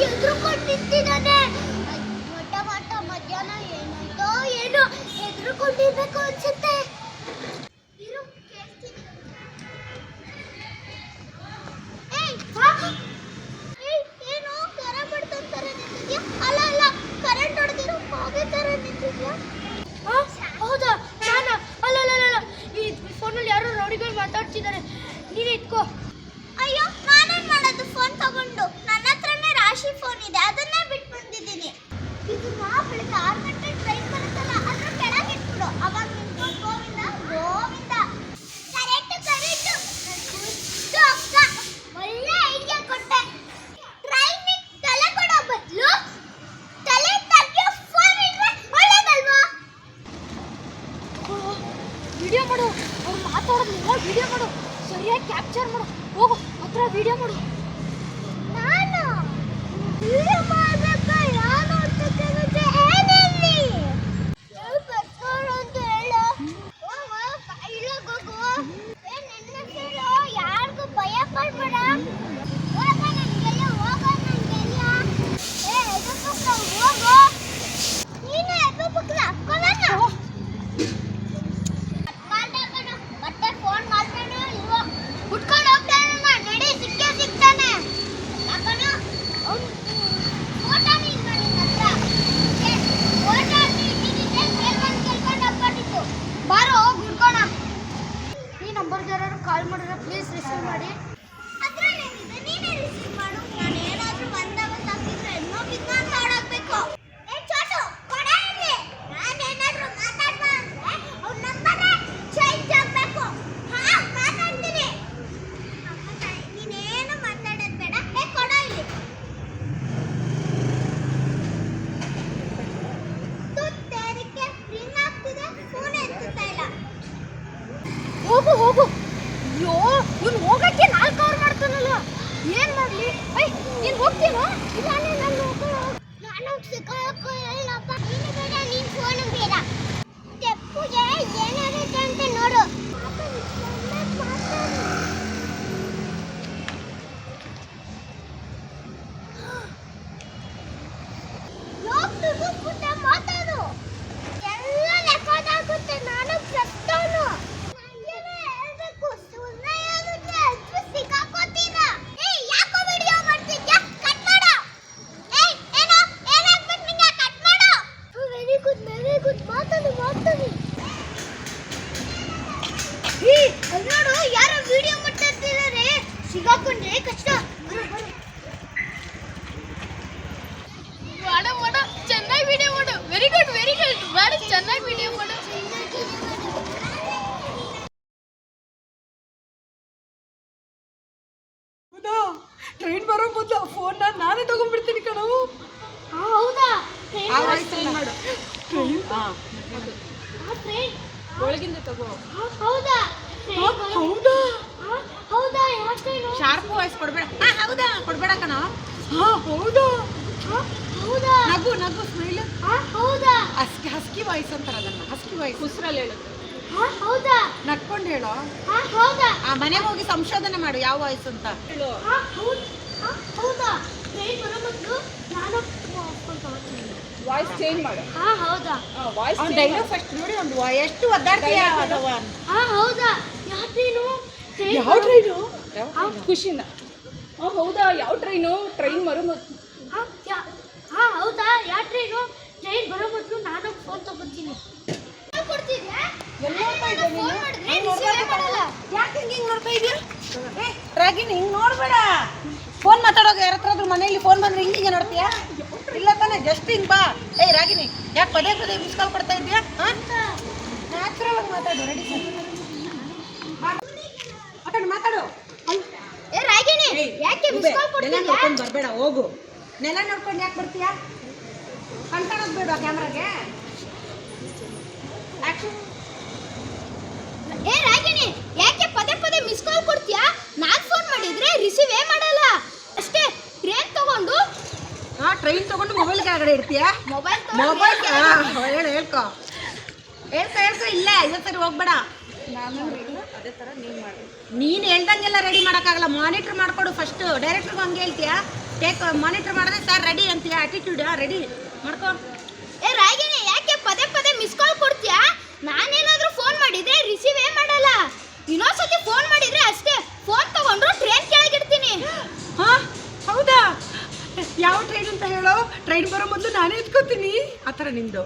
ಹೆದ್ರುಕೊಂಡು ನಿಂತಿದ್ದಾನೆ ಮೊಟ್ಟ ಮೊಟ್ಟ ಮಧ್ಯಾಹ್ನ ಏನಾಯ್ತೋ ಏನೋ ಹೆದ್ರುಕೊಂಡಿರ್ಬೇಕು ಅನ್ಸುತ್ತೆ. ಹೋಗು ಹೋಗು. ಅಯ್ಯೋ, ಇವ್ನು ಹೋಗಕ್ಕೆ ನಾಲ್ಕು ಅವರ್ ಮಾಡ್ತಾನಲ್ಲ. ಏನ್ ಮಾಡ್ಲಿ? ಐ ನೀನ್ ಹೋಗ್ತೀನೋ ಇಲ್ಲ, ನಾನು ನಾನು ಸಿಕ್ಕಾಕ ಹೇಳಪ್ಪ ನೀನು ಬೇಡ, ನೀನ್ ಫೋನು ಬೇಡ. ಅಂತ ನೋಡು. ఇంకొక కష్టం ವಾಯ್ಸ್ ಅಂತಾರ ಅದನ್ನ. ಹಸ್ಕಿ ವಾಯ್ಸ್ ಉಸಿರಲ್ಲಿ ಹೇಳುತ್ತೆ. ನಟ್ಕೊಂಡು ಹೌದಾ? ನಕ್ಕೊಂಡು ಹೇಳೋ. ಆ, ಹೌದಾ? ಆ ಮನೆಗೆ ಹೋಗಿ ಸಂಶೋಧನೆ ಮಾಡು ಯಾವ ವಾಯ್ಸ್ ಅಂತ. ಹೇಳು. ಹೌದ್- ಹೌದಾ? ಟ್ರೈನ್ ಬರೋ ಮೊದಲು ನಾನು ವಾಯ್ಸ್ ಚೇಂಜ್ ಮಾಡು. ಹಾ ಹೌದಾ? ವಾಯ್ಸ್ ಅವ್ನು ಡೈಲಾಗ್ ಫಸ್ಟ್ ನೋಡಿ ಒಂದು ಎಷ್ಟು ಒದ್ದಾಡ್ತೀಯ ಅದವ ಆ, ಹೌದಾ? ಯಾವ ಟ್ರೈನು ಟ್ರೈನ್ ಯಾವ ಟ್ರೈನು ಖುಷಿನ. ಹೌದಾ? ಯಾವ ಟ್ರೈನು ಟ್ರೈನ್ ಮರು ಆ, ಹೌದಾ? ಯಾವ ಟ್ರೈನು ಟ್ರೈನ್ ಬರೋ ಮೊದಲು ನಾನು ಫೋನ್ ತಗೋತೀನಿ. ಫೋನ್ ಮಾಡಿದ್ರೆ ರಿಸೀವೇ ಮಾಡಲ್ಲ. ಯಾಕೆ ಹಿಂಗೆ ಹಿಂಗೆ ನೋಡ್ತಾ ಇದೀಯ? ಏ ರಾಗಿನಿ ಹಿಂಗೆ ನೋಡ್ಬೇಡ. ಫೋನ್ ಮಾತಾಡೋದು ಯಾರ ಹತ್ರ ಮನೆಯಲ್ಲಿ ಫೋನ್ ಬಂದ್ರೆ ಹಿಂಗೆ ಹಿಂಗೆ ನೋಡ್ತೀಯಾ? ಇಲ್ಲ ತಾನೇ ಜಸ್ಟ್ ಹಿಂಗೆ ಬಾ. ಏ ರಾಗಿನಿ ಯಾಕೆ ಪದೇ ಪದೇ ಮಿಸ್ ಕಾಲ್ ಕೊಡ್ತಾ ಇದೀಯಾ ನ್ಯಾಚುರಲ್ ಆಗಿ ಮಾತಾಡು ರೆಡಿ ಮಾತಾಡು ಮಾತಾಡು. ಏ ರಾಗಿಣಿ ಯಾಕೆ ಮಿಸ್ ಕಾಲ್ ಬರಬೇಡ ಹೋಗು. ನೆಲ ನೋಡ್ಕೊಂಡು ಯಾಕೆ ಬರ್ತೀಯಾ? ಕಣ್ಕಾಣೋದು ಬೇಡ ಕ್ಯಾಮ್ರಾಗೆ. ಆ್ಯಕ್ಷನ್ ಏ ರಾಗಿಣಿ ಯಾಕೆ ಪದೇ ಪದೇ ಮಿಸ್ ಕಾಲ್ ಕೊಡ್ತೀಯಾ? ನಾನು ಫೋನ್ ಮಾಡಿದ್ರೆ ರಿಸೀವೇ ಮಾಡಲ್ಲ. ಅಷ್ಟೇ ಟ್ರೈನ್ ತಗೊಂಡು. ಹಾಂ ಟ್ರೈನ್ ತಗೊಂಡು ಮೊಬೈಲ್ ಕೆಳಗಡೆ ಇರ್ತೀಯಾ ಮೊಬೈಲ್ ಮೊಬೈಲ್ ಹೇಳು ಹೇಳ್ಕೊ. ಹೇಳ್ಕೊ ಹೇಳ್ಕೊ ಇಲ್ಲ ಇವತ್ತು ಸರಿ ಹೋಗ್ಬೇಡ. ನಾನು ಅದೇ ಥರ ನೀವು ಮಾಡಿ. ನೀನು ಹೇಳ್ದಂಗೆಲ್ಲ ರೆಡಿ ಮಾಡೋಕ್ಕಾಗಲ್ಲ. ಮಾನಿಟ್ರ್ ಮಾಡಿಕೊಡು ಫಸ್ಟು ಡೈರೆಕ್ಟ್ರಿಗೆ ಹಂಗೆ ಹೇಳ್ತೀಯಾ? ಟೇಕ್ ಮಾನಿಟರ್ ಮಾಡಿದ್ರೆ ಸರ್ ರೆಡಿ ಅಂತೀಯ ಆಟಿಟ್ಯೂಡ್ ರೆಡಿ ಮಾಡ್ಕೋ. ಏ ರಾಗಿಣಿ ಯಾಕೆ ಪದೇ ಪದೇ ಮಿಸ್ ಕಾಲ್ ಕೊಡ್ತೀಯಾ? ನಾನೇನಾದರೂ ಫೋನ್ ಮಾಡಿದ್ರೆ ರಿಸೀವೇ ಮಾಡಲ್ಲ. ಇನ್ನೊಂದ್ಸತಿ ಫೋನ್ ಮಾಡಿದ್ರೆ ಅಷ್ಟೇ. ಫೋನ್ ತಗೊಂಡ್ರು ಟ್ರೈನ್ ಕೆಳಗಿಡ್ತೀನಿ. ಹಾಂ ಹೌದಾ? ಯಾವ ಟ್ರೈನ್ ಅಂತ ಹೇಳೋ? ಟ್ರೈನ್ ಬರೋ ಮೊದಲು ನಾನೇ ಎತ್ಕೋತೀನಿ. ಆ ಥರ ನಿಂದು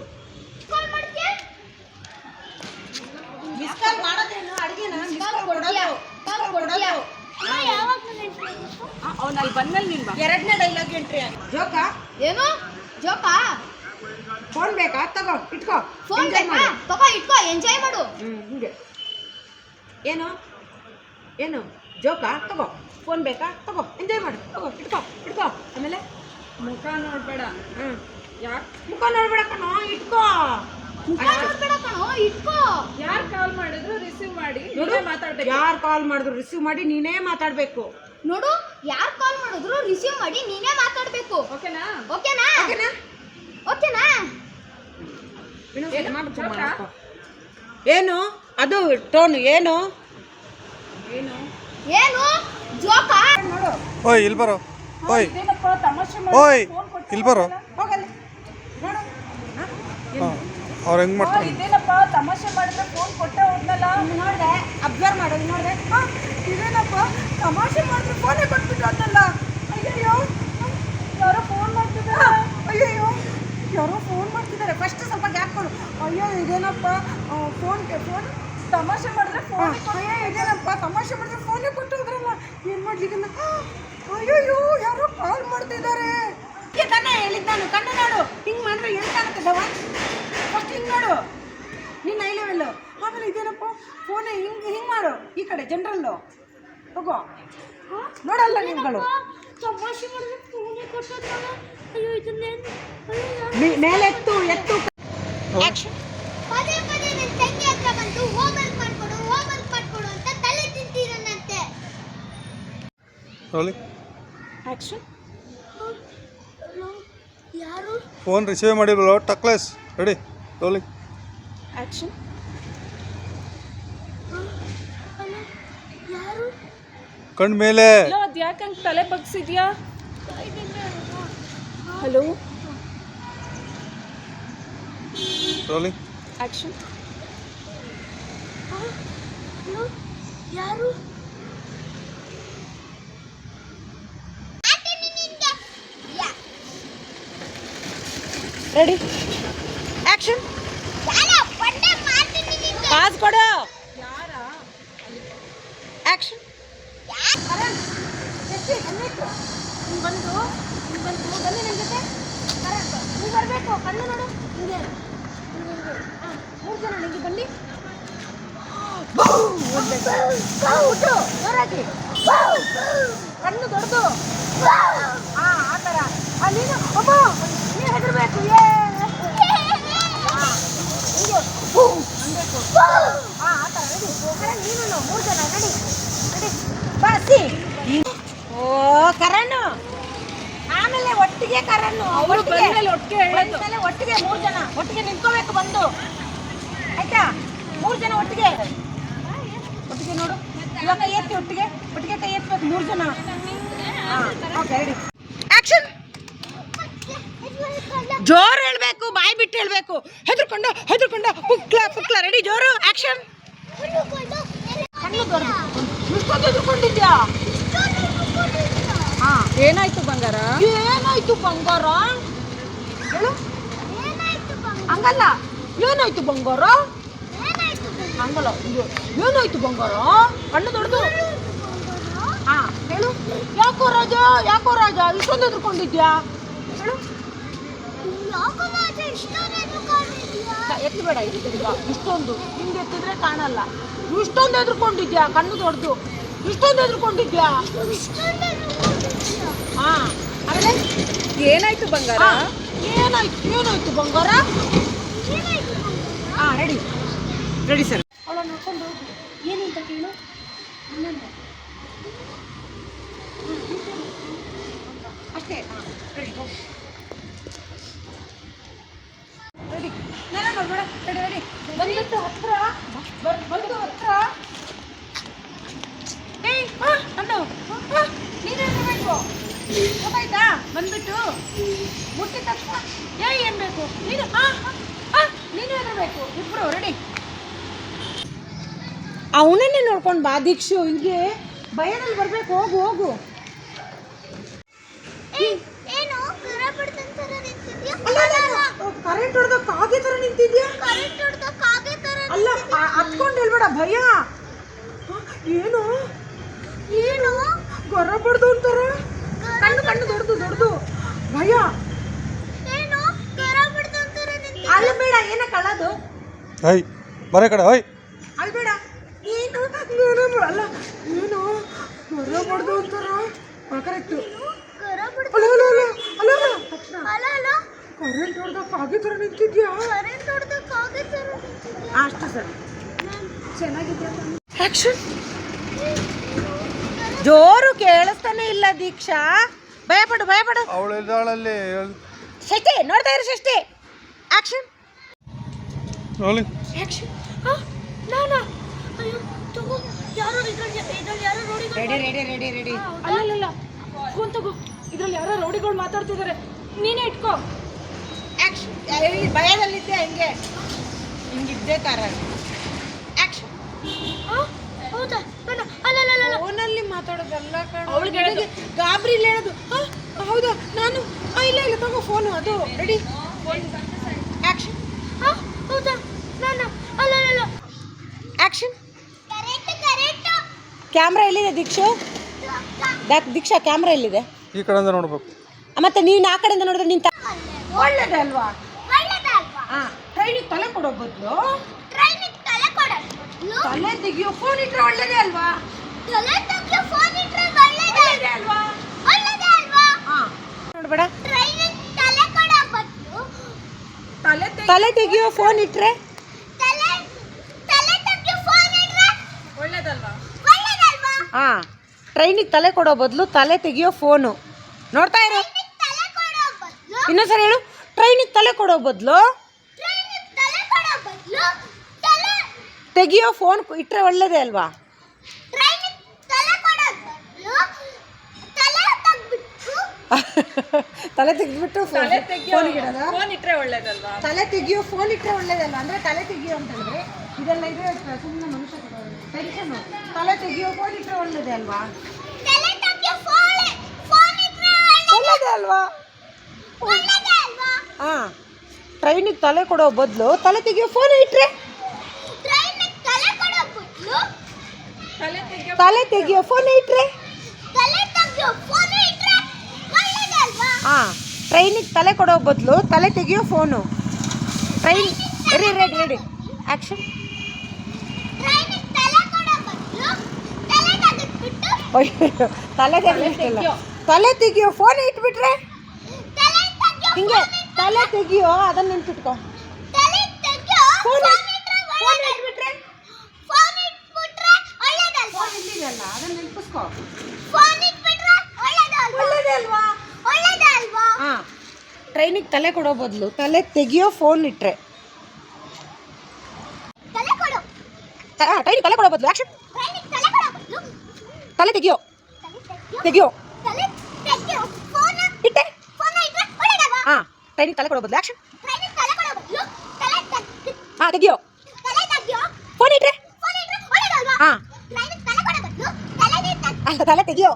ಮಿಸ್ ಕಾಲ್ ಮಾಡೋದೇನು? ಅಡುಗೆನ? ಮಿಸ್ ಕಾಲ್ ಕೊಡ್ತೀಯಾ? ಕೊಡೋದು. ಅವ್ನು ಅಲ್ಲಿ ಬಂದ್ಮೇಲೆ ನೀನು ಬಾ ಎರಡನೇ ಡೈಲಾಗ್ ಎಂಟ್ರಿ ಜೋಕ? ಏನು? ಜೋಕಾ? ಫೋನ್ ಬೇಕಾ? ತಗೋ ಇಟ್ಕೋ. ಫೋನ್ ಬೇಕಾ. ತಗೋ ಇಟ್ಕೋ ಎಂಜಾಯ್ ಮಾಡು. ಹ್ಞೂ ಹಿಂಗೆ. ಏನು? ಏನು? ಜೋಕಾ? ತಗೋ. ಫೋನ್ ಬೇಕಾ? ತಗೋ. ಎಂಜಾಯ್ ಮಾಡು. ತಗೋ ಇಟ್ಕೋ ಇಟ್ಕೋ. ಆಮೇಲೆ? ಮುಖ ನೋಡಬೇಡ. ಹ್ಞೂ ಯಾಕೆ? ಮುಖ ನೋಡಬೇಡ ಕಣೋ ಇಟ್ಕೋ. ಯಾರು ಕಾಲ್ ಮಾಡಿದ್ರು ರಿಸೀವ್ ಮಾಡಿ. ನೀನೇ ಮಾತಾಡ್ಬೇಕು. ಯಾರು ಕಾಲ್ ಮಾಡಿದ್ರು ರಿಸೀವ್ ಮಾಡಿ ನೀನೇ ಮಾತಾಡಬೇಕು. ನೋಡು ಯಾರು ಕಾಲ್ ಮಾಡಿದ್ರು ರಿಸೀವ್ ಮಾಡಿ ನೀನೇ ಮಾತಾಡ್ಬೇಕು. ಓಕೆನಾ? ಓಕೆನಾ? ಓಕೆನಾ? ಓಕೆನಾ? ಏನು? ಮಾಡ್ಕೊ, ಮಾಡ್ಕೊ. ಏನು? ಅದು ಟೋನ್ ಏನು? ಏನು? ಏನು? ಜೋಕಾ? ನೋಡು ಓಯ್ ಇಲ್ಲಿ ಬರೋ. ಓಯ್. ಇದೇನಪ್ಪ ತಮಾಷೆ ಓಯ್. ಇಲ್ಲಿ ಬರೋ. ಹೋಗಲ್ಲಿ. ನೋಡು. ಹಾ? ಹಾಂ. ಅವ್ರು ಹೆಂಗ್ ಮಾಡ್ತಾರೆ? ಇದೇನಪ್ಪ ತಮಾಷೆ ಮಾಡಿದ್ರೆ ಫೋನ್ ಕೊಟ್ಟೆ ಹೋದ್ನಲ್ಲ? ನೋಡಿದೆ ಅಬ್ಸರ್ವ್ ಮಾಡು ಇಲ್ಲಿ ನೋಡಿದೆ ಇದೇನಪ್ಪ ತಮಾಷೆ ಮಾಡಿದ್ರೆ ಫೋನೇ ಕೊಟ್ಬಿಟ್ಟು ಅದಲ್ಲ ಅಯ್ಯಯ್ಯೋ ಯಾರೋ ಫೋನ್ ಮಾಡ್ತಿದ್ದಾರೆ. ಅಯ್ಯಯ್ಯೋ ಯಾರೋ ಫೋನ್ ಮಾಡ್ತಿದ್ದಾರೆ. ಫಸ್ಟ್ ಸ್ವಲ್ಪ ಗ್ಯಾಪ್ ಕೊಡು. ಅಯ್ಯೋ ಇದೇನಪ್ಪ ಫೋನ್ ಫೋನ್ ತಮಾಷೆ ಮಾಡಿದ್ರೆ ಫೋನ್ ಅಯ್ಯೋ ಇದೇನಪ್ಪ ತಮಾಷೆ ಮಾಡಿದ್ರೆ ಫೋನೇ ಕೊಟ್ಟು ಹೋದ್ರಲ್ಲ. ಏನು ಮಾಡ್ಲಿ ಇದನ್ನ ಅಯ್ಯಯ್ಯೋ ಯಾರೋ ಕಾಲ್ ಮಾಡ್ತಿದ್ದಾರೆ. ಹೀಗೆ ತಾನೇ ಹೇಳಿದ್ದು ನಾನು ಕಣ್ಣು ನೋಡು. ಹಿಂಗೆ ಮಾಡಿದ್ರೆ ಏನು ಕಾಣುತ್ತೆ? ಹಿಂಗೆ ನೋಡು ನಿನ್ನ ಐ ಲೆವೆಲ್ಲು ಆಮೇಲೆ ಇದೇನಪ್ಪ? ಫೋನ್ ಹಿಂಗೆ ಹಿಂಗೆ ಮಾಡು. ಈ ಕಡೆ ಜನರಲ್ಲು ಹೋಗೋ. ನೋಡಲ್ಲ ನೀವುಗಳು ಮೇಲೆತ್ತು ಎತ್ತು ಪದೇ ಪದೇ ನನ್ನ ತಂಗಿ ಹತ್ರ ಬಂದು ಹೋಮ್ವರ್ಕ್ ಮಾಡ್ಕೊಡು ಹೋಮ್ವರ್ಕ್ ಮಾಡ್ಕೊಡು ಅಂತ ತಲೆ ತಿಂತೀರನ್ನಂತೆ ರೋಲಿ ಆ್ಯಕ್ಷನ್ ಯಾರು? ಫೋನ್ ರಿಸೀವ್ ಮಾಡಿರಲ್ಲ ಟಕ್ಲೆಸ್. ರೆಡಿ ಆ್ಯಕ್ಷನ್ ಯಾರು ಕಣ್ಣು ಮೇಲೆ. ಅದು ಯಾಕಂಗೆ ತಲೆ ಬಗ್ಸಿದ್ಯಾ? ಹಲೋ ರೋಲಿ ಆ್ಯಕ್ಷನ್ ಯಾರು ರೆಡಿ ಆ್ಯಕ್ಷನ್ ಪಾಸ್ ಕೊಡು. ಆ್ಯಕ್ಷನ್ ಬಂದು ಬಂದು ಬನ್ನಿ ನನ್ನ ಜೊತೆ ನೀವು ಬರಬೇಕು ಕಣ್ಣು ನೋಡು ಹಿಂಗೆ ಮೂರು ಜನ ನನಗೆ ಬನ್ನಿ ಬಿಟ್ಟು ಜೋರಾಗಿ ಕಣ್ಣು ದೊಡ್ಡದು ಹಾ ಆ ಥರ ನೀನು ಅಮ್ಮ ನೀನು ಹೆದರ್ಬೇಕು ಏ ಓ ಕರಣ್ ಆಮೇಲೆ ಒಟ್ಟಿಗೆ ಕರಣ್ ಅವರು ಬಂದ್ಮೇಲೆ ಒಟ್ಟಿಗೆ ಬಂದ್ಮೇಲೆ ಒಟ್ಟಿಗೆ ಮೂರು ಜನ ಒಟ್ಟಿಗೆ ನಿಂತ್ಕೋಬೇಕು ಬಂದು ಆಯ್ತಾ ಮೂರು ಜನ ಒಟ್ಟಿಗೆ ಒಟ್ಟಿಗೆ ನೋಡು ಇವಾಗ ಏತ್ತಿ ಒಟ್ಟಿಗೆ ಒಟ್ಟಿಗೆ ಕೈ ಎತ್ತಬೇಕು ಮೂರು ಜನ ಹಾಂ ಓಕೆ ರೆಡಿ ಆ್ಯಕ್ಷನ್ ಜೋರು ಹೇಳಬೇಕು, ಬಾಯಿ ಬಿಟ್ಟು ಹೇಳಬೇಕು. ಹೆದರ್ಕೊಂಡು ಹೆದರ್ಕೊಂಡು, ಪುಕ್ಲ ಪುಕ್ಲ ರೆಡಿ ಜೋರು ಹೆದರ್ಕೊಂಡಿದ್ಯಾ ಹಾ, ಏನಾಯ್ತು ಬಂಗಾರ? ಏನಾಯ್ತು ಬಂಗಾರ? ಹೇಳು. ಹಂಗಲ್ಲ. ಏನಾಯ್ತು ಬಂಗಾರ? ಹಂಗಲ್ಲ. ಏನಾಯ್ತು ಬಂಗಾರ? ಕಣ್ಣು ದೊಡ್ಡದು ಹಾ, ಹೇಳು. ಯಾಕೋ ರಾಜ ಯಾಕೋ ರಾಜ, ಇಷ್ಟೊಂದು ಹೆದರ್ಕೊಂಡಿದ್ಯಾ? ಹೇಳು. ಎತ್ತಬೇಡ ಇದು ಇಷ್ಟೊಂದು. ಹಿಂಗೆ ಎತ್ತಿದ್ರೆ ಕಾಣಲ್ಲ. ಇಷ್ಟೊಂದು ಎದ್ರುಕೊಂಡಿದ್ಯಾ? ಕಣ್ಣು ದೊಡ್ಡದು ಇಷ್ಟೊಂದು ಎದ್ರುಕೊಂಡಿದ್ಯಾ? ಹಾ. ಆಮೇಲೆ? ಏನಾಯ್ತು ಬಂಗಾರ? ಏನಾಯ್ತು? ಏನಾಯ್ತು ಬಂಗಾರ? ಹಾ ರೆಡಿ ರೆಡಿ ಸರ್ ಅವಳ ನೋಡ್ಕೊಂಡು ಹೋಗು. ಏನಂತ ಕೇಳು? ಅಷ್ಟೇ. ಹಾ ರೆಡಿ ಹೋಗು ರೆಡಿ ನಾನು ನೋಡ್ಬೇಡ ರೆಡಿ ರೆಡಿ ಬಂದ್ಬಿಟ್ಟು ಹತ್ರ. ಬಂದು ಹತ್ರ. ಏಯ್ ಹಾ ಅಣ್ಣು ಹಾ ನೀನೇ ಇರಬೇಕು ಗೊತ್ತಾಯ್ತಾ? ಬಂದ್ಬಿಟ್ಟು ಮುಟ್ಟಿದ ತಕ್ಷಣ ಏಯ್ ಏನ್ ಬೇಕು? ನೀನು ಹಾ ಹಾ, ನೀನು ಇರಬೇಕು ಇಬ್ರು ರೆಡಿ ಅವನನ್ನೇ ನೋಡ್ಕೊಂಡು ಬಾ ದೀಕ್ಷು. ಹಿಂಗೆ ಭಯದಲ್ಲಿ ಬರ್ಬೇಕು. ಹೋಗು ಹೋಗು. ಏನು? ಕರೆಂಟ್ ಹೊಡೆದ ಕಾಗೆ ತರ ನಿಂತಿದ್ಯಾ? ಕರೆಂಟ್ ಹೊಡ್ದ ಕಾಗೆ ತರ ಅಲ್ಲ ಹತ್ಕೊಂಡು ಹೇಳ್ಬೇಡ ಭಯ. ಏನು? ಏನು? ಗೊರ ಬಡ್ದು ಅಂತಾರ? ಕಣ್ಣು ಕಣ್ಣು ದೊಡ್ಡದು ದೊಡ್ಡದು ಭಯ. ಏನು? ಕರ ಬಿಡ್ತಂತಾರ ಅಲ್ಲ ಬೇಡ ಏನ ಕಳದು ಹೈ ಬರೇ ಕಡೆ ಹೈ. ಅಲ್ಬೇಡ ಏನು? ಗೊರ ಅಲ್ಲ ಏನು? ಗೊರ ಬಡ್ದು ಅಂತಾರ? ಕರೆಕ್ಟು ಅಲ್ಲ ಅಲ್ಲ ಅಲ್ಲ ಅಲ್ಲ ಅಲ್ಲ. ಅಲ್ಲ ಅಲ್ಲ. ಕರೆಂಟ್ ಹೊಡೆದ ಕಾಗೆ ಥರ ನಿಂತಿದ್ಯಾ? ಕರೆಂಟ್ ಹೊಡ್ದ ಕಾಗೆ ತರ ನಿಂತಿದ್ಯಾ? ಅಷ್ಟು ಸರ್. ಚೆನ್ನಾಗಿದ್ಯಾ? ಆಕ್ಷನ್. ಜೋರು ಕೇಳಿಸ್ತಾನೆ ಇಲ್ಲ ದೀಕ್ಷಾ. ಭಯಪಡು ಭಯಪಡು ಅವಳು ಇದ್ದಾಳಲ್ಲಿ ನೋಡ್ತಾ ಇರು ಷಷ್ಠಿ. ಆಕ್ಷನ್. Rolling action. ನಾನಾ? ಅಯ್ಯೋ ತಗೋ ಯಾರೋ ಇದ್ರಲ್ಲಿ ಯಾರೋ ರೋಡಿಗಳು ರೆಡಿ ರೆಡಿ ರೆಡಿ ರೆಡಿ ಅಲ್ಲಲ್ಲ ಫೋನ್ ತಗೋ ಇದ್ರಲ್ಲಿ ಯಾರೋ ರೌಡಿಗಳು ಮಾತಾಡ್ತಿದ್ದಾರೆ ನೀನೇ ಇಟ್ಕೋ. ಆಕ್ಷನ್ ಭಯದಲ್ಲಿದ್ದೆ ಹಿಂಗೆ. ಹಿಂಗಿದ್ದೆ ಕಾರಣ ಆಕ್ಷನ್ ಹೌದಾ? ಬೇಡ ಅಲ್ಲ ಅಲ್ಲ ಅಲ್ಲ ಫೋನಲ್ಲಿ ಮಾತಾಡೋದಲ್ಲ ಅವ್ಳಿಗೆ ಹೇಳೋದು. ಗಾಬರಿ ಇಲ್ಲ ಹೇಳೋದು. ಹೌದಾ? ನಾನು ಇಲ್ಲ ಇಲ್ಲ ತಗೋ ಫೋನು ಅದು. ರೆಡಿ ಆಕ್ಷನ್ ಹಾ ಹೌದಾ? ನಾನು? ಅಲ್ಲ ಅಲ್ಲ ಅಲ್ಲ. ಆಕ್ಷನ್ ಕರೆಂಟ್ ಕರೆಂಟ್ ಕ್ಯಾಮ್ರಾ ಎಲ್ಲಿದೆ ದೀಕ್ಷಾ? ದಾಕ್ ದೀಕ್ಷಾ ಕ್ಯಾಮ್ರಾ ಎಲ್ಲಿದೆ? ಈ ಕಡೆಯಿಂದ ನೋಡ್ಬೇಕು. ಮತ್ತೆ ನೀನು ಆ ಕಡೆಯಿಂದ ನೋಡಿದ್ರೆ ನಿಂತ ಒಳ್ಳೇದಲ್ವಾ? ಹಾ ಟ್ರೈನಿಗೆ ತಲೆ ಕೊಡೋ ಬದಲು? ತಲೆ ಕೊಡೋದು ಬದ್ಲು? ತಲೆ ತೆಗಿಯೋ ಫೋನ್ ಇಟ್ರೆ ಒಳ್ಳೇದೇ ಅಲ್ವಾ? ತಲೆ ತೆಗಿಯೋ ಫೋನ್ ಇಟ್ರೆ ಒಳ್ಳೇದೇ ಒಳ್ಳೇದೇ ಅಲ್ವಾ? ಒಳ್ಳೇದೇ ಅಲ್ವಾ? ಹಾ ನೋಡ್ಬೇಡ. ತಲೆ ಕೊಡೋ ಬದ್ಲು? ತಲೆ ತಲೆ ತೆಗಿಯೋ ಫೋನ್ ಇಟ್ರೆ? ತಲೆ ತಲೆ ತೆಗ್ಯೋ ಫೋನ್ ಇಟ್ರೆ ಒಳ್ಳೇದಲ್ವಾ? ಒಳ್ಳೇದಲ್ವಾ? ಹಾ ಟ್ರೈನಿಗೆ ತಲೆ ಕೊಡೋ ಬದಲು ತಲೆ ತೆಗಿಯೋ ಫೋನು ನೋಡ್ತಾ ಇರು. ಇನ್ನೊಂದ್ಸರಿ ಹೇಳು. ಟ್ರೈನಿಗೆ ತಲೆ ಕೊಡೋ ಬದಲು? ಟ್ರೈನ್ ತಲೆ ಕೊಡೋ ಬದ್ಲು? ತಲೆ ತೆಗಿಯೋ ಫೋನ್ ಇಟ್ಟರೆ ಒಳ್ಳೇದೇ ಅಲ್ವಾ? ತಲೆ ಕೊಡೋ ಬದ್ಲು? ತಲೆ ತೆಗ್ಬಿಟ್ಟು ತಲೆ ತೆಗೆದ್ಬಿಟ್ಟು ತಲೆ ತೆಗಿಯೋ ಫೋನ್ ಇಡೋದ? ಫೋನ್ ಇಟ್ರೆ ಒಳ್ಳೇದಲ್ವಾ? ತಲೆ ತೆಗಿಯೋ ಫೋನ್ ಇಟ್ಟರೆ ಒಳ್ಳೇದಲ್ವಾ? ಅಂದ್ರೆ ತಲೆ ತೆಗಿಯೋ ಅಂತ ಹೇಳಿದ್ರೆ ಇದೆಲ್ಲ ಇದೆ ಸುಮ್ಮನೆ ಮನುಷ್ಯ ಟೆನ್ಷನ್ ತಲೆ ತೆಗಿಯೋ ಫೋನ್ ಇಟ್ಟರೆ ಒಳ್ಳೇದೇ ಅಲ್ವಾ? ತಲೆ ತೆಗ್ಯೋ ಫೋನ್ ಫೋನ್ ಇಟ್ರೆ ಒಳ್ಳೇದೇ ಅಲ್ವಾ ಒಳ್ಳೇದೇ ಅಲ್ವಾ? ಹಾ ಟ್ರೈನಿಗೆ ತಲೆ ಕೊಡೋ ಬದಲು ತಲೆ ತೆಗಿಯೋ ಫೋನ್ ಇಟ್ರೆ? ಟ್ರೈನ್ ತಲೆ ಕೊಡೋ ಬದ್ಲು? ತಲೆ ತೆಗಿಯೋ ಫೋನ್ ಇಟ್ರೆ? ತಲೆ ತೆಗ್ಯೋ ಫೋನ್ ಇಟ್ರೆ ಒಳ್ಳೇದೇ ಅಲ್ವಾ ಹಾ ಟ್ರೈನಿಗೆ ತಲೆ ಕೊಡೋ ಬದಲು ತಲೆ ತೆಗಿಯೋ phone train ready ready ready action train ತಲೆ ಕೊಡೋ ಬದ್ಲು ತಲೆ ತೆಗೆದ್ಬಿಟ್ಟು ಅಯ್ಯೋ ತಲೆ ತೆಗಿಯೋ. ತಲೆ ತೆಗಿಯೋ ಫೋನ್ ಇಟ್ಬಿಟ್ರೆ? ಹಿಂಗೆ ತಲೆ ತೆಗಿಯೋ ಅದನ್ನ ನೆನ್ಪಿಟ್ಕೋ ಅದನ್ನ ನೆನ್ಪಿಸ್ಕೋ ಹಾ. ಟ್ರೈನಿಗೆ ತಲೆ ಕೊಡೋ ಬದಲು ತಲೆ ತೆಗಿಯೋ ಫೋನ್ ಇಟ್ರೆ. ತಲೆ ಕೊಡು. ಟ್ರೈನಿಗೆ ತಲೆ ಕೊಡೋ ಬದಲು ಆಕ್ಷನ್ ತಲೆ ತೆಗಿಯೋ. ತೆಗ್ಯೋ. ಟ್ರೈನಿಗೆ ತಲೆ ಕೊಡೋ ಬದಲು ಆಕ್ಷನ್ ಟ್ರೈನಿಗೆ ತಲೆ ಕೊಡು ಬದ್ಲು ತಲೆ ತೆಗ್ ಹಾಂ ತೆಗಿಯೋ ತಲೆ ತೆಗ್ಯೋ ಫೋನ್ ಇಟ್ರೆ ಫೋನ್ ಇಟ್ರೆ ಒಳ್ಳೆದಲ್ವಾ ಹಾಂ ಟ್ರೈನಿಗೆ ತಲೆ ಕೊಡು ಬದ್ಲು ತಲೆ ತೆಗ್ ಅಲ್ಲ ತಲೆ ತೆಗಿಯೋ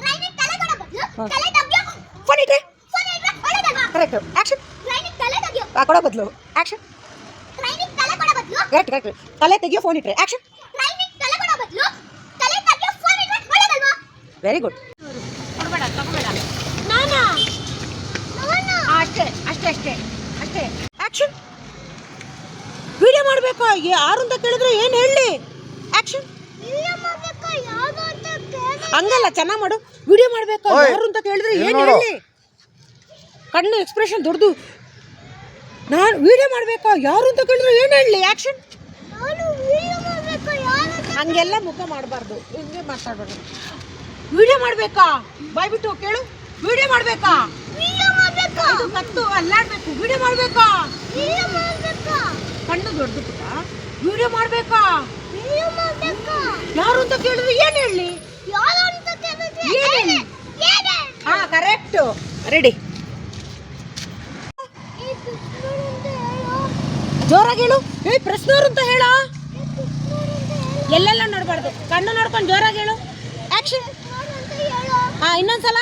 ಟ್ರೈನಿಗೆ ತಲೆ ಕೊಡು ಬದ್ಲು ಹಾ. ತಲೆ ತೆಗ್ಯೋ ಫೋನ್ ಇಟ್ರೆ ಫೋನ್ ಇಟ್ರೆ ಒಳ್ಳೆದಲ್ವಾ ಕರೆಕ್ಟ್ ಆಕ್ಷನ್ ಟ್ರೈನಿಗೆ ತಲೆ ತೆಗ್ಯೋ ಕೊಡೋ ಬದಲು ಆಕ್ಷನ್ ಟ್ರೈನಿಗೆ ತಲೆ ಕೊಡು ಬದ್ಲು ಕರೆಕ್ಟ್ ಕರೆಕ್ಟ್ ತಲೆ ತೆಗಿಯೋ ಫೋನ್ ಇಟ್ರೆ ಆಕ್ಷನ್ ಟ್ರೈನಿಗೆ ತಲೆ ಅಷ್ಟೇ ಅಷ್ಟೇ ಅಷ್ಟೇ. ಆಕ್ಷನ್ ವಿಡಿಯೋ ಮಾಡಬೇಕು ಯಾರು ಅಂತ ಕೇಳಿದ್ರೆ ಏನು ಹೇಳಿ? ಕೇಳಿ ಹಂಗಲ್ಲ ಚೆನ್ನಾಗಿ ಮಾಡು. ವಿಡಿಯೋ ಮಾಡಬೇಕು ಯಾರು ಅಂತ ಕೇಳಿದ್ರೆ ಏನು. ಹೇಳಿ? ಕಣ್ಣು ಎಕ್ಸ್ಪ್ರೆಷನ್ ದೊಡ್ಡದು. ನಾನು ವಿಡಿಯೋ ಮಾಡಬೇಕು ಯಾರು ಅಂತ ಕೇಳಿದ್ರೆ ಏನು ಹೇಳಿ? ಆಕ್ಷನ್ ನಾನು ವಿಡಿಯೋ ಮಾಡ್ಬೇಕಾ ಯಾವ್ದು ಅಂತ ಹಂಗೆಲ್ಲ ಮುಖ ಮಾಡಬಾರ್ದು. ಹಿಂಗೆ ಮಾತಾಡಬಾರ್ದು. ವಿಡಿಯೋ ಮಾಡಬೇಕಾ? ಬಾಯ್ಬಿಟ್ಟು ಕೇಳು. ವಿಡಿಯೋ ಮಾಡ್ಬೇಕಾ? ಇದು ಕತ್ತು ಅಲ್ಲಾಡ್ಬೇಕು. ವಿಡಿಯೋ ಮಾಡಬೇಕಾ? ಕಣ್ಣು ದೊಡ್ಡದು ಪುಟ್ಟ. ವಿಡಿಯೋ ಮಾಡಬೇಕಾ? ಯಾರು ಅಂತ ಕೇಳಿದ್ರೆ ಏನು ಹೇಳಿ? ಹಾ ಕರೆಕ್ಟ್ ರೆಡಿ. ಜೋರಾಗಿ ಹೇಳು. ಏ ಪ್ರಶ್ನವ್ರು ಅಂತ ಹೇಳ. ಎಲ್ಲೆಲ್ಲ ನೋಡ್ಬಾರ್ದು. ಕಣ್ಣು ನೋಡ್ಕೊಂಡು ಜೋರಾಗಿ ಹೇಳು. ಆಕ್ಷನ್. ಹಾ ಇನ್ನೊಂದ್ಸಲ.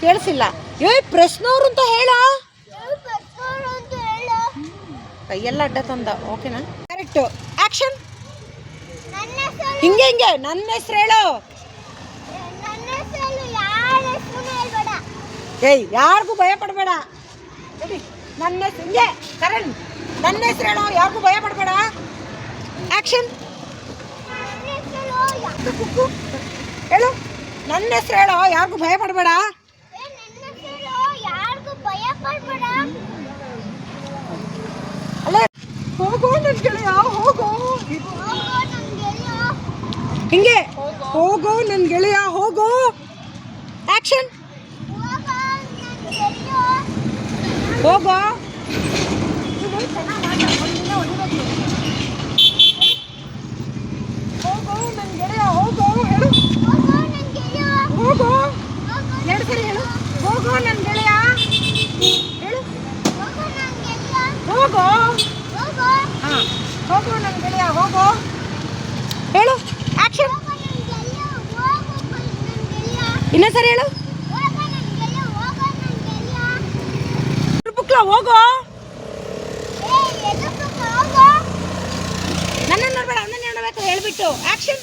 ಕೇಳಿಸಿಲ್ಲ. ಏಯ್ ಪ್ರಶ್ನವ್ರು ಅಂತ ಹೇಳ. ಕೈಯೆಲ್ಲ ಅಡ್ಡ ತಂದ. ಓಕೆನಾ? ಕರೆಕ್ಟ್ ಆಕ್ಷನ್ ನನ್ನ ಹೆಸರು ಹಿಂಗೆ ಹಿಂಗೆ. ನನ್ನ ಹೆಸರು ಹೇಳು. ಏಯ್ ಯಾರಿಗೂ ಭಯ ಪಡಬೇಡ. ನನ್ನ ಹೆಸ್ರು ಹಿಂಗೆ. ಕರಣ್ ನನ್ನ ಹೆಸರು ಹೇಳೋ. ಯಾರಿಗೂ ಭಯ ಪಡಬೇಡ. ಆಕ್ಷನ್ ಹೇಳು. ನನ್ನ ಹೆಸ್ರು ಹೇಳೋ ಯಾರಿಗೂ ಭಯ ಪಡಬೇಡ. ಅಲ್ಲೇ ಹೋಗೋ ನನ್ನ ಗೆಳೆಯ ಹೋಗೋ. ಹೋಗೋ ಹಿಂಗೆ ನನ್ನ ಗೆಳೆಯ ಹೋಗೋ. ಆಕ್ಷನ್. ಹೋಗೋ ಹೋಗೋ. ನನ್ನ ಗೆಳೆಯ ಹೋಗೋ ಹೇಳು. ಹೋಗೋ. ಎರಡು ಸರಿ ಹೇಳು. ಹೋಗು ನನ್ನ ಗೆಳೆಯ. ಹೇಳು. ಹೋಗು. ಹಾಂ. ಹೋಗೋ ನನ್ನ ಗೆಳೆಯ, ಹೋಗು. ಹೇಳು. ಆಕ್ಷನ್ ಇನ್ನೊಂದ್ಸರಿ ಹೇಳು. ಬುಕ್ಲ ಹೋಗೋ. ನನ್ನನ್ನು ನೋಡ್ಬೇಡ, ಅವನನ್ನ ನೋಡಬೇಕು, ಹೇಳ್ಬಿಟ್ಟು. ಆಕ್ಷನ್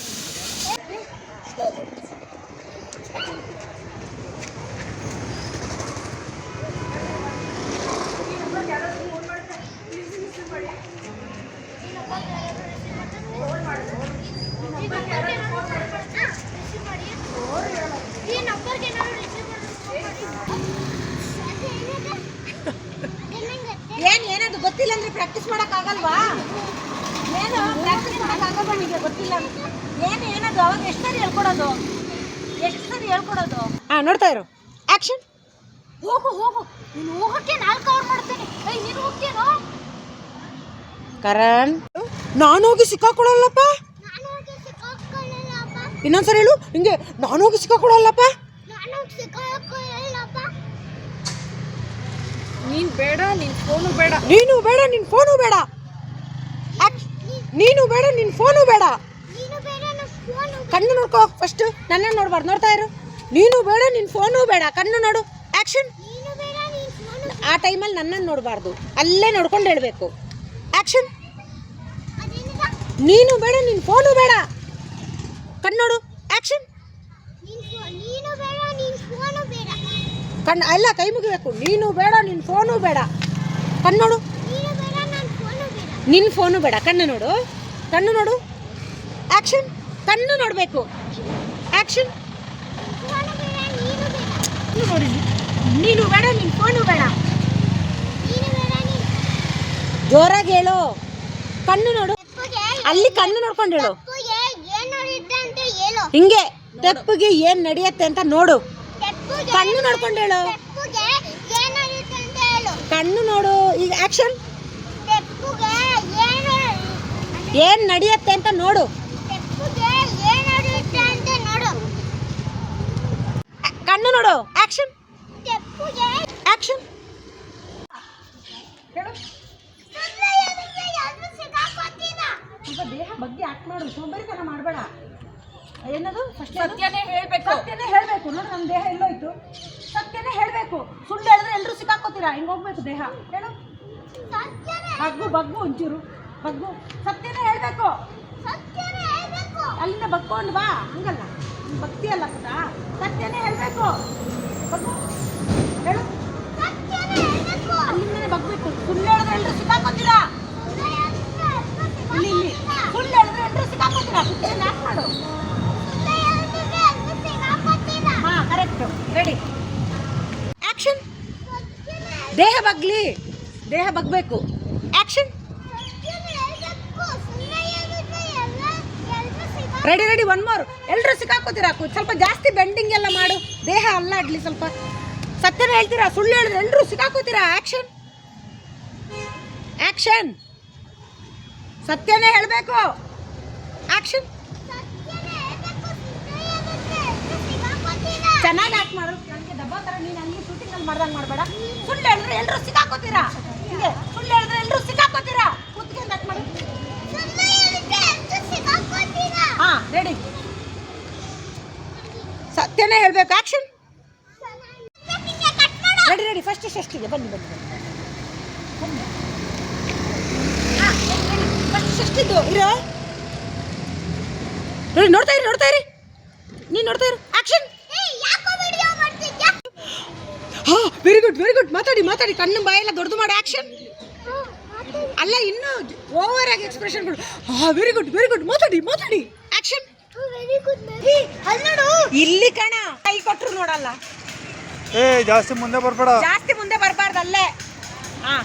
ಈ ನಂಬರ್ಗೆ ಏನಾದ್ರು ರಿಸೀವ್ ಏನು ಏನದು ಗೊತ್ತಿಲ್ಲ ಅಂದ್ರೆ ಮಾಡೋಕ್ಕಾಗಲ್ವಾ ಏನು ಪ್ರಾಕ್ಟೀಸ್ ಮಾಡೋಕ್ಕಾಗಲ್ವಾ ನಿಮಗೆ ಗೊತ್ತಿಲ್ಲ. ಏನು ಏನದು ಅವಾಗ ಎಷ್ಟು ಸರಿ ಹೇಳ್ಕೊಡೋದು? ಎಷ್ಟು ಸರಿ ಹೇಳ್ಕೊಡೋದು? ಹಾಂ ನೋಡ್ತಾ ಇರು. ಆಕ್ಷನ್ ಹೋಗು ಹೋಗು. ನೀನು ಹೋಗಕ್ಕೆ ನಾಲ್ಕು ಅವರ್ ಮಾಡ್ತೇನೆ. ಏಯ್ ನೀನು ಹೋಗ್ತೇನೋ ಕರಣ್. ನಾನು ಹೋಗಿ ಸಿಕ್ಕಾಕೊಳಲ್ಲಪ್ಪ? ನಾನು ಹೋಗಿ ಸಿಕ್ಕಾಕೊಳ್ಳಲ್ಲಪ್ಪ ಇನ್ನೊಂದ್ಸರಿ ಹೇಳು. ಹಿಂಗೆ ನಾನು ಹೋಗಿ ಸಿಕ್ಕಾಕೊಳಲ್ಲಪ್ಪ? ನಾನು ಸಿಕ್ಕಾಕೊಳ್ಳಲ್ಲಪ್ಪ ನೀನ್ ಬೇಡ ನಿನ್ ಫೋನು ಬೇಡ. ನೀನು ಬೇಡ ನಿನ್ನ ಫೋನು ಬೇಡ. ನೀನು ಬೇಡ ನಿನ್ನ ಫೋನು ಬೇಡ. ಕಣ್ಣು ನೋಡ್ಕೋ ಫಸ್ಟ್ ನನ್ನ ನೋಡ್ಬಾರ್ದು ನೋಡ್ತಾ ಇರು. ನೀನು ಬೇಡ ನಿನ್ನ ಫೋನು ಬೇಡ ಕಣ್ಣು ನೋಡು. ಫೋನು ಆ ಟೈಮಲ್ಲಿ ನನ್ನನ್ನು ನೋಡಬಾರ್ದು ಅಲ್ಲೇ ನೋಡ್ಕೊಂಡು ಹೇಳಬೇಕು. ಆಕ್ಷನ್ ನೀನು ಬೇಡ ನಿನ್ನ ಫೋನು ಬೇಡ. ಕಣ್ಣು ನೋಡು. ಬೇಡ ಕಣ್ಣು ಎಲ್ಲ ಕೈ ಮುಗಿಬೇಕು. ನೀನು ಬೇಡ ನಿನ್ನ ಫೋನು ಬೇಡ. ಕಣ್ಣು ನೋಡು ನೀನು ಬೇಡ ನನ್ನ ಫೋನು ಬೇಡ ನಿನ್ನ ಫೋನು ಬೇಡ, ಕಣ್ಣು ನೋಡು. ಕಣ್ಣು ನೋಡು. ಆಕ್ಷನ್ ಕಣ್ಣು ನೋಡಬೇಕು. ಬೇಡ ನೀನು ಬೇಡ ನಿನ್ನ ಫೋನು ಬೇಡ. ಜೋರಾಗಿ ಹೇಳು. ಕಣ್ಣು ನೋಡು. ಅಲ್ಲಿ ಕಣ್ಣು ನೋಡ್ಕೊಂಡು ಹೇಳು. ಹಿಂಗೆ ತಪ್ಪಿಗೆ ಏನು ನಡೆಯುತ್ತೆ ಅಂತ ನೋಡು. ಕಣ್ಣು ನೋಡ್ಕೊಂಡು ಹೇಳು. ಕಣ್ಣು ನೋಡು. ಈಗ ಆಕ್ಷನ್ ತೆಪ್ಪುಗೆ ಏನು ಏನ್ ನಡೆಯುತ್ತೆ ಅಂತ ನೋಡು. ಕಣ್ಣು ನೋಡು. ಆಕ್ಷನ್ ಆಕ್ಷನ್ ದೇಹ ಬಗ್ಗೆ ಆಕ್ಟ್ ಮಾಡು. ಸೋಂಬೇರಿತನ ಮಾಡಬೇಡ. ಏನದು? ಫಸ್ಟ್ ಸತ್ಯನೇ ಹೇಳ್ಬೇಕು. ಸತ್ಯನೇ ಹೇಳಬೇಕು. ನೋಡು ನಮ್ಮ ದೇಹ ಎಲ್ಲೋಯ್ತು. ಸತ್ಯನೇ ಹೇಳಬೇಕು. ಸುಳ್ಳು ಹೇಳಿದ್ರೆ ಎಲ್ಲರೂ ಸಿಕ್ಕಾಕೋತೀರಾ ಹಿಂಗ್ ಹೋಗ್ಬೇಕು ದೇಹ? ಹೇಳು. ಸತ್ಯನೇ. ಬಗ್ಗು ಬಗ್ಗು ಒಂಚೂರು. ಬಗ್ಗು ಸತ್ಯನೇ ಹೇಳ್ಬೇಕು. ಸತ್ಯನೇ ಹೇಳ್ಬೇಕು. ಅಲ್ಲಿಂದ ಬಗ್ಕೊಂಡು ಬಾ ಹಂಗಲ್ಲ. ಭಕ್ತಿ ಅಲ್ಲ ಪುಟ ಸತ್ಯನೇ ಹೇಳ್ಬೇಕು. ಬಗ್ಗು ಹೇಳು. ಸತ್ಯನೇ ಹೇಳ್ಬೇಕು. ಅಲ್ಲಿಂದನೇ ಬಗ್ಬೇಕು ಸುಳ್ಳು ಹೇಳಿದ್ರೆ ಎಲ್ಲರೂ ಸಿಕ್ಕಾಕೋತೀರಾ? ಇಲ್ಲಿ ಇಲ್ಲಿ? ಸುಳ್ಳು ಹೇಳಿದ್ರೆ ಎಲ್ಲರೂ ಸಿಕ್ಕಾಕೋತೀರಾ? ಸುಮ್ಮನೆ ಆಕ್ಟ್ ಮಾಡು? ಹಾ ಕರೆಕ್ಟ್ ರೆಡಿ ಆಕ್ಷನ್ ದೇಹ ಬಗ್ಲಿ. ದೇಹ ಬಗ್ಬೇಕು. ಆಕ್ಷನ್ ಸತ್ಯನೇ ಹೇಳ್ಬೇಕು. ಸುಮ್ನೆ ಎದಕ್ಕೆ ಎಲ್ಲ- ಎಲ್ರು ಸಿಕ್ಕಾಕೊತೀರ? ರೆಡಿ ರೆಡಿ ಒನ್ ಮೋರ್ ಎಲ್ಲರೂ ಸಿಕ್ಕಾಕೋತೀರಾ? ಸ್ವಲ್ಪ ಜಾಸ್ತಿ ಬೆಂಡಿಂಗ್ ಎಲ್ಲ ಮಾಡು. ದೇಹ ಅಲ್ಲಾಡ್ಲಿ ಸ್ವಲ್ಪ. ಸತ್ಯನ ಹೇಳ್ತೀರಾ? ಸುಳ್ಳು ಹೇಳಿದ್ರೆ ಎಲ್ಲರೂ ಸಿಕ್ಕಾಕೋತೀರಾ? ಆಕ್ಷನ್ ಆಕ್ಷನ್ ಸತ್ಯನೇ ಹೇಳಬೇಕು. ಸಿಕ್ಕಾಕೊತೀರ? ಚೆನ್ನಾಗಿ ಆಕ್ಟ್ ಮಾಡು. ನನಗೆ ಡಬ್ಬ ನೀನು ಮಾಡ್ದಂಗೆ ಮಾಡಬೇಡ. ಸುಳ್ಳು ಹೇಳಿದ್ರೆ ಎಲ್ಲರೂ ಸಿಕ್ಕಾಕೋತೀರಾ? ಸುಳ್ಳು ಹೇಳಿದ್ರೆ ಎಲ್ಲರೂ ಸಿಕ್ಕಾಕೋತೀರಾ? ಹಾ ರೆಡಿ ಸತ್ಯನೇ ಹೇಳ್ಬೇಕು ಮಾಡು. ರೆಡಿ ರೆಡಿ ಫಸ್ಟ್ ಷಷ್ಟಿಗೆ ಬನ್ನಿ ಬನ್ನಿ ಬನ್ನಿ. ಫಸ್ಟ್ ಷಷ್ಟಿದ್ದು ಇರೋ? ರೆಡಿ ನೋಡ್ತಾ ಇರಿ ನೋಡ್ತಾ ಇರಿ. ನೀನು ನೋಡ್ತಾ ಇರು. ಮಾಡ್ತಿದ್ಯಾ? ಹಾ ವೆರಿ ಗುಡ್ ವೆರಿ ಗುಡ್ ಮಾತಾಡಿ ಮಾತಾಡಿ. ಕಣ್ಣು ಬಾಯೆಲ್ಲ ದೊಡ್ಡದು ಮಾಡಿ. ಮಾತಾಡು. ಅಲ್ಲ ಇನ್ನು ಓವರ್ ಆಗಿ ಎಕ್ಸ್ಪ್ರೆಷನ್ ಕೊಡು. ಹಾ ವೆರಿ ಗುಡ್ ವೆರಿ ಗುಡ್ ಮಾತಾಡಿ ಮಾತಾಡಿ. Action very. ಅಲ್ಲಿ ನೋಡು. ಇಲ್ಲಿ ಕಣ ಕೈ ಕೊಟ್ರು ನೋಡಲ್ಲ. ಏ ಜಾಸ್ತಿ ಮುಂದೆ ಬರಬೇಡ. ಜಾಸ್ತಿ ಮುಂದೆ ಬರಬಾರ್ದು ಅಲ್ಲೇ ಹಾ